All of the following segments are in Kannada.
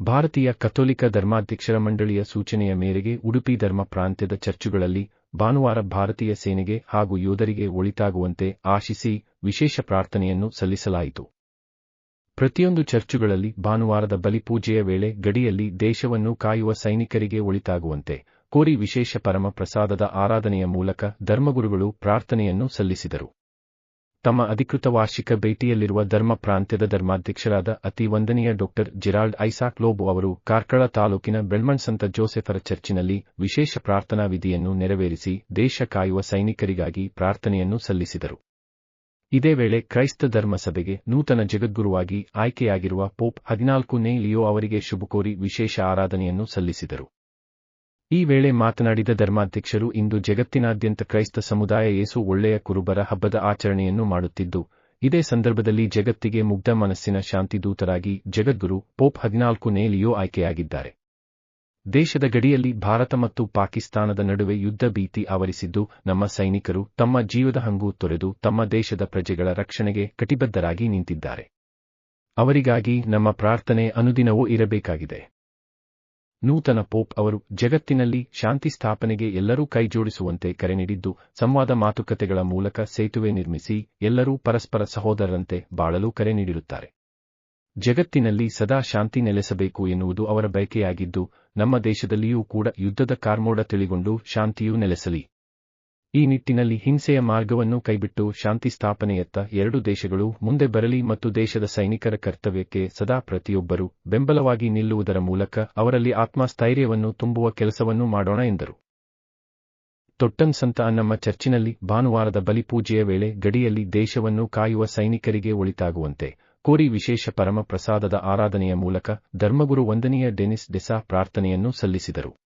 ಭಾರತೀಯ ಕಥೋಲಿಕ ಧರ್ಮಾಧ್ಯಕ್ಷರ ಮಂಡಳಿಯ ಸೂಚನೆಯ ಮೇರೆಗೆ ಉಡುಪಿ ಧರ್ಮ ಪ್ರಾಂತ್ಯದ ಚರ್ಚುಗಳಲ್ಲಿ ಭಾನುವಾರ ಭಾರತೀಯ ಸೇನೆಗೆ ಹಾಗೂ ಯೋಧರಿಗೆ ಒಳಿತಾಗುವಂತೆ ಆಶಿಸಿ ವಿಶೇಷ ಪ್ರಾರ್ಥನೆಯನ್ನು ಸಲ್ಲಿಸಲಾಯಿತು. ಪ್ರತಿಯೊಂದು ಚರ್ಚುಗಳಲ್ಲಿ ಭಾನುವಾರದ ಬಲಿಪೂಜೆಯ ವೇಳೆ ಗಡಿಯಲ್ಲಿ ದೇಶವನ್ನು ಕಾಯುವ ಸೈನಿಕರಿಗೆ ಒಳಿತಾಗುವಂತೆ ಕೋರಿ ವಿಶೇಷ ಪರಮ ಪ್ರಸಾದದ ಆರಾಧನೆಯ ಮೂಲಕ ಧರ್ಮಗುರುಗಳು ಪ್ರಾರ್ಥನೆಯನ್ನು ಸಲ್ಲಿಸಿದರು. ತಮ್ಮ ಅಧಿಕೃತ ವಾರ್ಷಿಕ ಭೇಟಿಯಲ್ಲಿರುವ ಧರ್ಮ ಪ್ರಾಂತ್ಯದ ಧರ್ಮಾಧ್ಯಕ್ಷರಾದ ಅತಿ ವಂದನೀಯ ಡಾಕ್ಟರ್ ಜಿರಾಲ್ಡ್ ಐಸಾಕ್ ಲೋಬು ಅವರು ಕಾರ್ಕಳ ತಾಲೂಕಿನ ಬೆಳ್ಮಣ್ ಸಂತ ಜೋಸೆಫರ ಚರ್ಚಿನಲ್ಲಿ ವಿಶೇಷ ಪ್ರಾರ್ಥನಾ ವಿಧಿಯನ್ನು ನೆರವೇರಿಸಿ ದೇಶ ಕಾಯುವ ಸೈನಿಕರಿಗಾಗಿ ಪ್ರಾರ್ಥನೆಯನ್ನು ಸಲ್ಲಿಸಿದರು. ಇದೇ ವೇಳೆ ಕ್ರೈಸ್ತ ಧರ್ಮ ಸಭೆಗೆ ನೂತನ ಜಗದ್ಗುರುವಾಗಿ ಆಯ್ಕೆಯಾಗಿರುವ ಪೋಪ್ ಹದಿನಾಲ್ಕು ನೇ ಲಿಯೋ ಅವರಿಗೆ ಶುಭಕೋರಿ ವಿಶೇಷ ಆರಾಧನೆಯನ್ನು ಸಲ್ಲಿಸಿದರು. ಈ ವೇಳೆ ಮಾತನಾಡಿದ ಧರ್ಮಾಧ್ಯಕ್ಷರು, ಇಂದು ಜಗತ್ತಿನಾದ್ಯಂತ ಕ್ರೈಸ್ತ ಸಮುದಾಯ ಏಸು ಒಳ್ಳೆಯ ಕುರುಬರ ಹಬ್ಬದ ಆಚರಣೆಯನ್ನು ಮಾಡುತ್ತಿದ್ದು, ಇದೇ ಸಂದರ್ಭದಲ್ಲಿ ಜಗತ್ತಿಗೆ ಮುಗ್ಧ ಮನಸ್ಸಿನ ಶಾಂತಿದೂತರಾಗಿ ಜಗದ್ಗುರು ಪೋಪ್ ಹದಿನಾಲ್ಕು ನೇಲಿಯೋ ಆಯ್ಕೆಯಾಗಿದ್ದಾರೆ. ದೇಶದ ಗಡಿಯಲ್ಲಿ ಭಾರತ ಮತ್ತು ಪಾಕಿಸ್ತಾನದ ನಡುವೆ ಯುದ್ಧ ಭೀತಿ ಆವರಿಸಿದ್ದು, ನಮ್ಮ ಸೈನಿಕರು ತಮ್ಮ ಜೀವದ ಹಂಗು ತೊರೆದು ತಮ್ಮ ದೇಶದ ಪ್ರಜೆಗಳ ರಕ್ಷಣೆಗೆ ಕಟಿಬದ್ಧರಾಗಿ ನಿಂತಿದ್ದಾರೆ. ಅವರಿಗಾಗಿ ನಮ್ಮ ಪ್ರಾರ್ಥನೆ ಅನುದಿನವೂ ಇರಬೇಕಾಗಿದೆ. ನೂತನ ಪೋಪ್ ಅವರು ಜಗತ್ತಿನಲ್ಲಿ ಶಾಂತಿ ಸ್ಥಾಪನೆಗೆ ಎಲ್ಲರೂ ಕೈಜೋಡಿಸುವಂತೆ ಕರೆ ನೀಡಿದ್ದು, ಸಂವಾದ ಮಾತುಕತೆಗಳ ಮೂಲಕ ಸೇತುವೆ ನಿರ್ಮಿಸಿ ಎಲ್ಲರೂ ಪರಸ್ಪರ ಸಹೋದರರಂತೆ ಬಾಳಲು ಕರೆ ನೀಡಿರುತ್ತಾರೆ. ಜಗತ್ತಿನಲ್ಲಿ ಸದಾ ಶಾಂತಿ ನೆಲೆಸಬೇಕು ಎನ್ನುವುದು ಅವರ ಬಯಕೆಯಾಗಿದ್ದು, ನಮ್ಮ ದೇಶದಲ್ಲಿಯೂ ಕೂಡ ಯುದ್ಧದ ಕಾರ್ಮೋಡ ತಿಳಿಗೊಂಡು ಶಾಂತಿಯೂ ನೆಲೆಸಲಿ. ಈ ನಿಟ್ಟಿನಲ್ಲಿ ಹಿಂಸೆಯ ಮಾರ್ಗವನ್ನು ಕೈಬಿಟ್ಟು ಶಾಂತಿ ಸ್ಥಾಪನೆಯತ್ತ ಎರಡು ದೇಶಗಳು ಮುಂದೆ ಬರಲಿ ಮತ್ತು ದೇಶದ ಸೈನಿಕರ ಕರ್ತವ್ಯಕ್ಕೆ ಸದಾ ಪ್ರತಿಯೊಬ್ಬರೂ ಬೆಂಬಲವಾಗಿ ನಿಲ್ಲುವುದರ ಮೂಲಕ ಅವರಲ್ಲಿ ಆತ್ಮಸ್ಥೈರ್ಯವನ್ನು ತುಂಬುವ ಕೆಲಸವನ್ನು ಮಾಡೋಣ ಎಂದರು. ತೊಟ್ಟನ್ ಸಂತ ನಮ್ಮ ಚರ್ಚಿನಲ್ಲಿ ಭಾನುವಾರದ ಬಲಿಪೂಜೆಯ ವೇಳೆ ಗಡಿಯಲ್ಲಿ ದೇಶವನ್ನು ಕಾಯುವ ಸೈನಿಕರಿಗೆ ಒಳಿತಾಗುವಂತೆ ಕೋರಿ ವಿಶೇಷ ಪರಮ ಪ್ರಸಾದದ ಆರಾಧನೆಯ ಮೂಲಕ ಧರ್ಮಗುರು ವಂದನೀಯ ಡೆನಿಸ್ ಡೆಸಾ ಪ್ರಾರ್ಥನೆಯನ್ನು ಸಲ್ಲಿಸಿದರು.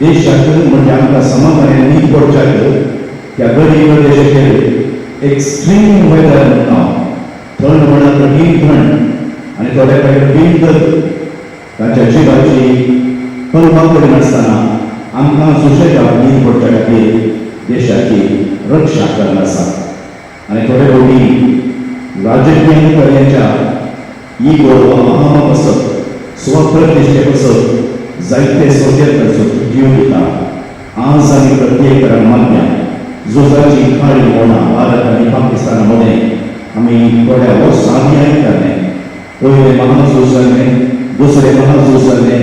देश शासन म्हणजे आमकां समाधान न्ही करच्याक त्या गरीब देशाचेर एक्स्ट्रीम वेदर म्हणून हांव थंड म्हणा कठीण थंड आनी थोड्या कडेन विंटर ताच्या जिवाची कल्पा करीन आसतना आमकां सुशेगाद न्ही पडच्या खातीर देशाची रक्षा करन आसा आनी थोडे फावटी राजकीय कार्याच्या ई गोरवा महामा बसप स्वप्रतिश्ठे बसप बसत जायते सोजेर ताचो जीव दिता आज आमी प्रत्येक मान्य झुजाची खाळी मोडा भारत आणि पाकिस्तानामध्ये आम्ही थोड्या वर्ष आधी ऐकताले पहिले महाझूज जाल्ले दुसरे महाझूज जाल्ले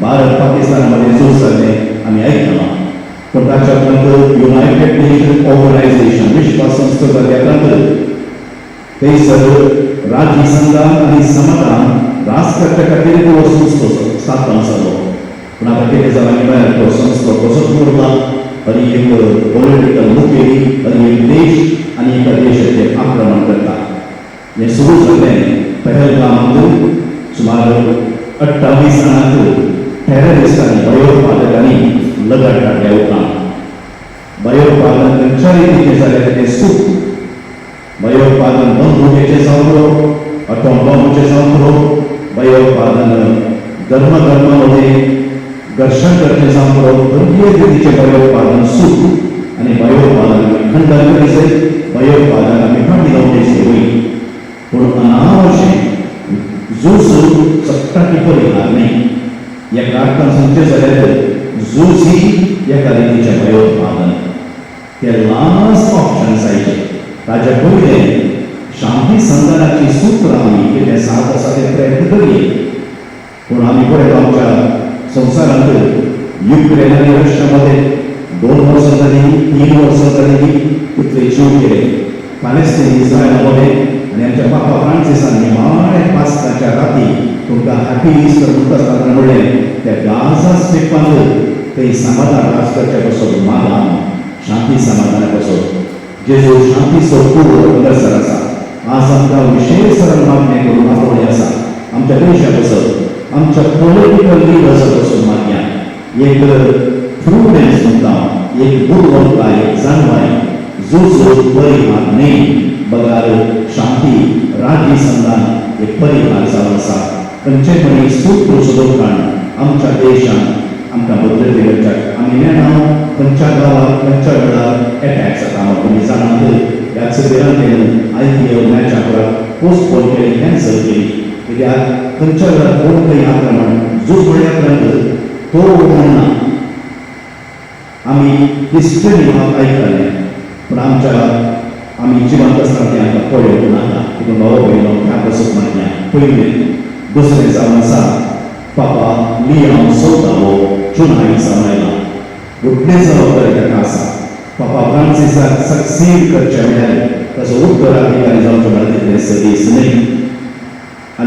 भारत पाकिस्तानामध्ये झूज जाल्ले आम्ही ऐकला पण ताच्या नंतर युनायटेड नेशन ऑर्गनायझेशन विश्व संस्था जाल्या नंतर थंयसर राज्य संघान आणि समाधान राजकारच्या खातीर तो संस्थो स्थापन जालो na batereza mbalimbali kwa usansi wa kuzokuruma waliyeko ololika mukeri waliyemdesh aniyekadeshake ఆక్రమణకర్త యసూస్ అనే పెహల్గామ్కు సుమారు అట్టాలీస్ నాకు టెర్రరిస్ట్ అని భయోత్పాదకని ఉల్లగడ్డాను భయోత్పాదన పెంచడానికి చేశారంటే సూప్ భయోత్పాదన బంధు చేసే సంవత్సరం అటువంటి బంధు చేసే సంవత్సరం భయోత్పాదన ధర్మ ధర్మంలోనే दर्शन करण्याचा प्रवर्तकीय रीतीचे भयोत्पादन सुख आणि भयोत्पादन खंडन कसे भयोत्पादन आम्ही फाटी लावण्याचे होईल. पण अनावश्यक जो स्वरूप चट्टा टिपर येणार नाही. या कारणात संचय झाल्यावर जो सी या रीतीचे भयोत्पादन ते लास्ट ऑप्शन आहे. ताज्या पहिले शांती संधानाची सूत्र आम्ही गेल्या सात असा ते प्रयत्न करूये. पण आम्ही पुढे आमच्या संसारातून युक्त येणाऱ्या आयुष्यामध्ये दोन वर्षांसाठी तीन वर्षांसाठी तिथले जीव केले पॅलेस्टीन इस्रायलमध्ये आणि आमच्या बापा फ्रान्सिसांनी माळ्या पाच ताच्या राती तुमका हॅपी ईस्टर म्हणत म्हणले त्या गाझा स्टेपांवर ते समाधान राष्ट्राच्या पासून मागा शांती समाधानापासून जे जो शांती सौपूर्ण सर असा. आज आमचा विशेष सरण मागण्या करून आपण असा. आमच्या देशापासून आमच्या पॉलिटिकली रस असून मागया एक फ्रूट आहे एक गुणवंत आहे जाणवाय आहे जो जो परिवार नाही. बघाल शांती राजी संधान हे परिवार जावन आसा खंयचेपणी सुप्र सुदोकाण आमच्या देशान आमकां बदल दिवच्याक आमी मेळान खंयच्या गांवांत खंयच्या वेळार एटॅक जाता तुमी जाणात ह्या सगळ्यान आय पी एल मॅच हाका पोस्टपोन केली कॅन्सल केली. कित्याक खंयच्या वेळार कोण खंय आक्रमण जो पळयापर्यंत तो म्हणना आमी हिस्ट्री म्हाका आयकताले पूण आमच्या आमी जिवंत आसतना ते आमकां पळोवंक नाका किंवां भाव भयणो ह्या बसत मारल्या पयलें दुसरें जावन आसा पापा लियाव सौतावो चुनाई जावन आयला व्हडली जबाबदारी ताका आसा पापा फ्रांसिसाक सक्सीड करचे मेळ्ळे ताचो उत्तराधिकारी जावचो म्हळ्यार तितलें सदीस न्ही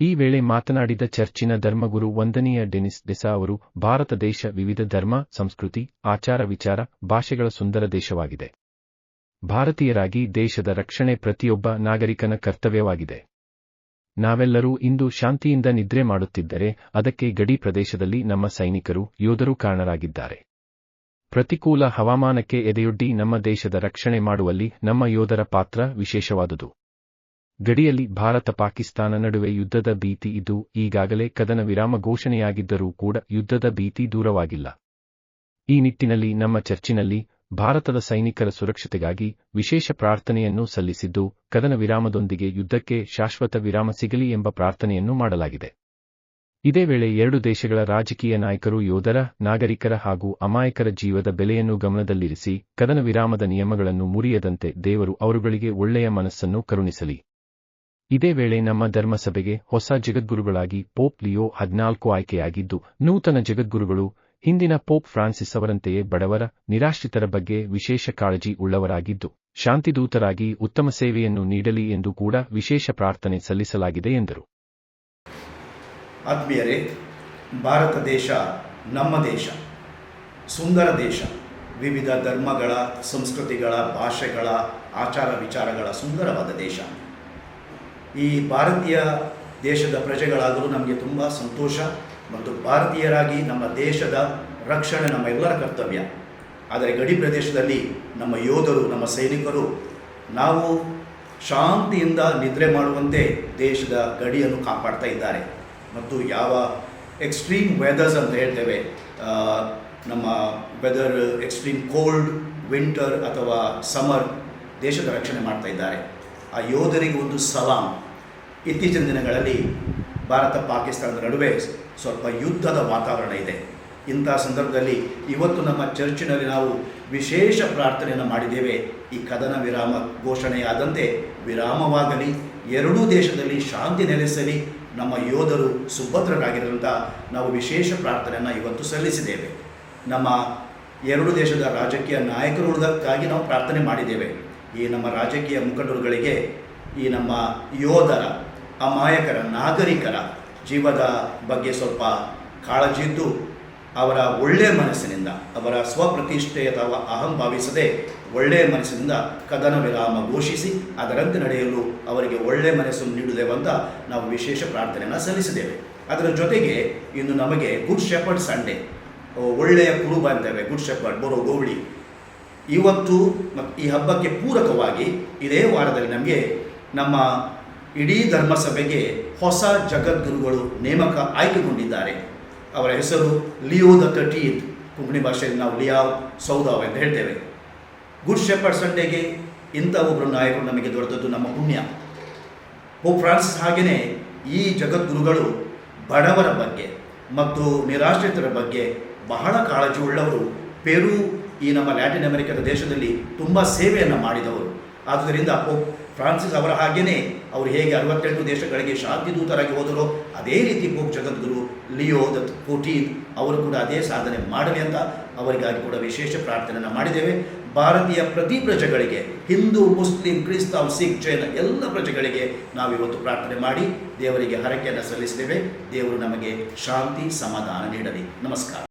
ಈ ವೇಳೆ ಮಾತನಾಡಿದ ಚರ್ಚಿನ ಧರ್ಮಗುರು ವಂದನೀಯ ಡೆನಿಸ್ ಡೆಸಾ ಅವರು, ಭಾರತ ದೇಶ ವಿವಿಧ ಧರ್ಮ, ಸಂಸ್ಕೃತಿ, ಆಚಾರ ವಿಚಾರ, ಭಾಷೆಗಳ ಸುಂದರ ದೇಶವಾಗಿದೆ. ಭಾರತೀಯರಾಗಿ ದೇಶದ ರಕ್ಷಣೆ ಪ್ರತಿಯೊಬ್ಬ ನಾಗರಿಕನ ಕರ್ತವ್ಯವಾಗಿದೆ. ನಾವೆಲ್ಲರೂ ಇಂದು ಶಾಂತಿಯಿಂದ ನಿದ್ರೆ ಮಾಡುತ್ತಿದ್ದರೆ, ಅದಕ್ಕೆ ಗಡಿ ಪ್ರದೇಶದಲ್ಲಿ ನಮ್ಮ ಸೈನಿಕರು ಯೋಧರು ಕಾರಣರಾಗಿದ್ದಾರೆ ಪ್ರತಿಕೂಲ ಹವಾಮಾನಕ್ಕೆ ಎದೆಯೊಡ್ಡಿ ನಮ್ಮ ದೇಶದ ರಕ್ಷಣೆ ಮಾಡುವಲ್ಲಿ ನಮ್ಮ ಯೋಧರ ಪಾತ್ರ ವಿಶೇಷವಾದುದು. ಗಡಿಯಲ್ಲಿ ಭಾರತ ಪಾಕಿಸ್ತಾನ ನಡುವೆ ಯುದ್ಧದ ಭೀತಿ ಇದ್ದು, ಈಗಾಗಲೇ ಕದನ ವಿರಾಮ ಘೋಷಣೆಯಾಗಿದ್ದರೂ ಕೂಡ ಯುದ್ಧದ ಭೀತಿ ದೂರವಾಗಿಲ್ಲ. ಈ ನಿಟ್ಟಿನಲ್ಲಿ ನಮ್ಮ ಚರ್ಚಿನಲ್ಲಿ ಭಾರತದ ಸೈನಿಕರ ಸುರಕ್ಷತೆಗಾಗಿ ವಿಶೇಷ ಪ್ರಾರ್ಥನೆಯನ್ನು ಸಲ್ಲಿಸಿದ್ದು, ಕದನ ವಿರಾಮದೊಂದಿಗೆ ಯುದ್ಧಕ್ಕೆ ಶಾಶ್ವತ ವಿರಾಮ ಸಿಗಲಿ ಎಂಬ ಪ್ರಾರ್ಥನೆಯನ್ನು ಮಾಡಲಾಗಿದೆ. ಇದೇ ವೇಳೆ ಎರಡು ದೇಶಗಳ ರಾಜಕೀಯ ನಾಯಕರು ಯೋಧರ, ನಾಗರಿಕರ ಹಾಗೂ ಅಮಾಯಕರ ಜೀವದ ಬೆಲೆಯನ್ನು ಗಮನದಲ್ಲಿರಿಸಿ ಕದನ ವಿರಾಮದ ನಿಯಮಗಳನ್ನು ಮುರಿಯದಂತೆ ದೇವರು ಅವರುಗಳಿಗೆ ಒಳ್ಳೆಯ ಮನಸ್ಸನ್ನು ಕರುಣಿಸಲಿ. ಇದೇ ವೇಳೆ ನಮ್ಮ ಧರ್ಮಸಭೆಗೆ ಹೊಸ ಜಗದ್ಗುರುಗಳಾಗಿ ಪೋಪ್ ಲಿಯೋ ಹದಿನಾಲ್ಕು ಆಯ್ಕೆಯಾಗಿದ್ದು, ನೂತನ ಜಗದ್ಗುರುಗಳು ಹಿಂದಿನ ಪೋಪ್ ಫ್ರಾನ್ಸಿಸ್ ಅವರಂತೆಯೇ ಬಡವರ, ನಿರಾಶ್ರಿತರ ಬಗ್ಗೆ ವಿಶೇಷ ಕಾಳಜಿ ಉಳ್ಳವರಾಗಿದ್ದು, ಶಾಂತಿದೂತರಾಗಿ ಉತ್ತಮ ಸೇವೆಯನ್ನು ನೀಡಲಿ ಎಂದು ಕೂಡ ವಿಶೇಷ ಪ್ರಾರ್ಥನೆ ಸಲ್ಲಿಸಲಾಗಿದೆ ಎಂದರು. ಆತ್ಮೀಯರೇ, ಭಾರತ ದೇಶ ನಮ್ಮ ದೇಶ, ಸುಂದರ ದೇಶ, ವಿವಿಧ ಧರ್ಮಗಳ, ಸಂಸ್ಕೃತಿಗಳ, ಭಾಷೆಗಳ, ಆಚಾರ ವಿಚಾರಗಳ ಸುಂದರವಾದ ದೇಶ. ಈ ಭಾರತೀಯ ದೇಶದ ಪ್ರಜೆಗಳಾದರೂ ನಮಗೆ ತುಂಬ ಸಂತೋಷ ಮತ್ತು ಭಾರತೀಯರಾಗಿ ನಮ್ಮ ದೇಶದ ರಕ್ಷಣೆ ನಮ್ಮ ಎಲ್ಲರ ಕರ್ತವ್ಯ. ಆದರೆ ಗಡಿ ಪ್ರದೇಶದಲ್ಲಿ ನಮ್ಮ ಯೋಧರು, ನಮ್ಮ ಸೈನಿಕರು ನಾವು ಶಾಂತಿಯಿಂದ ನಿದ್ರೆ ಮಾಡುವಂತೆ ದೇಶದ ಗಡಿಯನ್ನು ಕಾಪಾಡ್ತಾ ಇದ್ದಾರೆ. ಮತ್ತು ಯಾವ ಎಕ್ಸ್ಟ್ರೀಮ್ ವೆದರ್ಸ್ ಅಂತ ಹೇಳ್ತೇವೆ ನಮ್ಮ ವೆದರ್ ಎಕ್ಸ್ಟ್ರೀಮ್ ಕೋಲ್ಡ್ ವಿಂಟರ್ ಅಥವಾ ಸಮರ್ ದೇಶದ ರಕ್ಷಣೆ ಮಾಡ್ತಾ ಇದ್ದಾರೆ. ಆ ಯೋಧರಿಗೆ ಒಂದು ಸಲಾಂ. ಇತ್ತೀಚಿನ ದಿನಗಳಲ್ಲಿ ಭಾರತ, ಪಾಕಿಸ್ತಾನದ ನಡುವೆ ಸ್ವಲ್ಪ ಯುದ್ಧದ ವಾತಾವರಣ ಇದೆ. ಇಂಥ ಸಂದರ್ಭದಲ್ಲಿ ಇವತ್ತು ನಮ್ಮ ಚರ್ಚಿನಲ್ಲಿ ನಾವು ವಿಶೇಷ ಪ್ರಾರ್ಥನೆಯನ್ನು ಮಾಡಿದ್ದೇವೆ. ಈ ಕದನ ವಿರಾಮ ಘೋಷಣೆಯಾದಂತೆ ವಿರಾಮವಾಗಲಿ. ಎರಡೂ ದೇಶದಲ್ಲಿ ಶಾಂತಿ ನೆಲೆಸಲಿ ನಮ್ಮ ಯೋಧರು ಸುಭದ್ರರಾಗಿರಂತ ನಾವು ವಿಶೇಷ ಪ್ರಾರ್ಥನೆಯನ್ನು ಇವತ್ತು ಸಲ್ಲಿಸಿದ್ದೇವೆ. ನಮ್ಮ ಎರಡು ದೇಶದ ರಾಜಕೀಯ ನಾಯಕರುಗಳಿಗಾಗಿ ನಾವು ಪ್ರಾರ್ಥನೆ ಮಾಡಿದ್ದೇವೆ. ಈ ನಮ್ಮ ರಾಜಕೀಯ ಮುಖಂಡರುಗಳಿಗೆ, ಈ ನಮ್ಮ ಯೋಧರ, ಅಮಾಯಕರ, ನಾಗರಿಕರ ಜೀವದ ಬಗ್ಗೆ ಸ್ವಲ್ಪ ಕಾಳಜಿ ಇದ್ದು, ಅವರ ಒಳ್ಳೆಯ ಮನಸ್ಸಿನಿಂದ, ಅವರ ಸ್ವಪ್ರತಿಷ್ಠೆ ಅಥವಾ ಅಹಂ ಭಾವಿಸದೆ ಒಳ್ಳೆಯ ಮನಸ್ಸಿನಿಂದ ಕದನ ವಿರಾಮ ಘೋಷಿಸಿ, ಅದರಂತೆ ನಡೆಯಲು ಅವರಿಗೆ ಒಳ್ಳೆಯ ಮನಸ್ಸನ್ನು ನೀಡುವುದೇವಂತ ನಾವು ವಿಶೇಷ ಪ್ರಾರ್ಥನೆಯನ್ನು ಸಲ್ಲಿಸಿದ್ದೇವೆ. ಅದರ ಜೊತೆಗೆ ಇನ್ನು ನಮಗೆ ಗುಡ್ ಶೆಪರ್ಡ್ ಸಂಡೇ. ಒಳ್ಳೆಯ ಕುರುಬ ಅಂತೇವೆ, ಗುಡ್ ಶೆಪರ್ಡ್ ಬರೋ ಗೌಳಿ. ಇವತ್ತು ಈ ಹಬ್ಬಕ್ಕೆ ಪೂರಕವಾಗಿ ಇದೇ ವಾರದಲ್ಲಿ ನಮಗೆ ನಮ್ಮ ಇಡೀ ಧರ್ಮಸಭೆಗೆ ಹೊಸ ಜಗದ್ಗುರುಗಳು ನೇಮಕ ಆಯ್ಕೆಗೊಂಡಿದ್ದಾರೆ. ಅವರ ಹೆಸರು ಲಿಯೋ ದ ತರ್ಟೀತ್ ಕುಂಕಣಿ ಭಾಷೆಯಲ್ಲಿ ನಾವು ಲಿಯಾವ್ ಸೌದಾವ್ ಅಂತ ಹೇಳ್ತೇವೆ. ಗುಡ್ ಶೆಪರ್ಡ್ ಸಂಡೇಗೆ ಇಂಥ ಒಬ್ಬರು ನಾಯಕರು ನಮಗೆ ದೊರೆತದ್ದು ನಮ್ಮ ಪುಣ್ಯ. ಓ ಫ್ರಾನ್ಸಿಸ್ ಹಾಗೆಯೇ ಈ ಜಗದ್ಗುರುಗಳು ಬಡವರ ಬಗ್ಗೆ ಮತ್ತು ನಿರಾಶ್ರಿತರ ಬಗ್ಗೆ ಬಹಳ ಕಾಳಜಿ ಉಳ್ಳವರು. ಪೆರು ಈ ನಮ್ಮ ಲ್ಯಾಟಿನ್ ಅಮೆರಿಕದ ದೇಶದಲ್ಲಿ ತುಂಬ ಸೇವೆಯನ್ನು ಮಾಡಿದವರು. ಆದುದರಿಂದ ಪೋಪ್ ಫ್ರಾನ್ಸಿಸ್ ಅವರ ಹಾಗೆಯೇ ಅವರು ಹೇಗೆ ಅರವತ್ತೆಂಟು ದೇಶಗಳಿಗೆ ಶಾಂತಿ ದೂತರಾಗಿ ಹೋದರೋ ಅದೇ ರೀತಿ ಪೋಪ್ ಜಗದ್ಗುರು ಲಿಯೋ ದತ್ ಫೋರ್ಟೀನ್ ಅವರು ಕೂಡ ಅದೇ ಸಾಧನೆ ಮಾಡಲಿ ಅಂತ ಅವರಿಗಾಗಿ ಕೂಡ ವಿಶೇಷ ಪ್ರಾರ್ಥನೆಯನ್ನು ಮಾಡಿದ್ದೇವೆ. ಭಾರತೀಯ ಪ್ರತಿ ಪ್ರಜೆಗಳಿಗೆ, ಹಿಂದೂ, ಮುಸ್ಲಿಂ, ಕ್ರಿಸ್ತಾವ್, ಸಿಖ್, ಜೈನ ಎಲ್ಲ ಪ್ರಜೆಗಳಿಗೆ ನಾವಿವತ್ತು ಪ್ರಾರ್ಥನೆ ಮಾಡಿ ದೇವರಿಗೆ ಹರಕೆಯನ್ನು ಸಲ್ಲಿಸ್ತೇವೆ ದೇವರು ನಮಗೆ ಶಾಂತಿ, ಸಮಾಧಾನ ನೀಡಲಿ. ನಮಸ್ಕಾರ.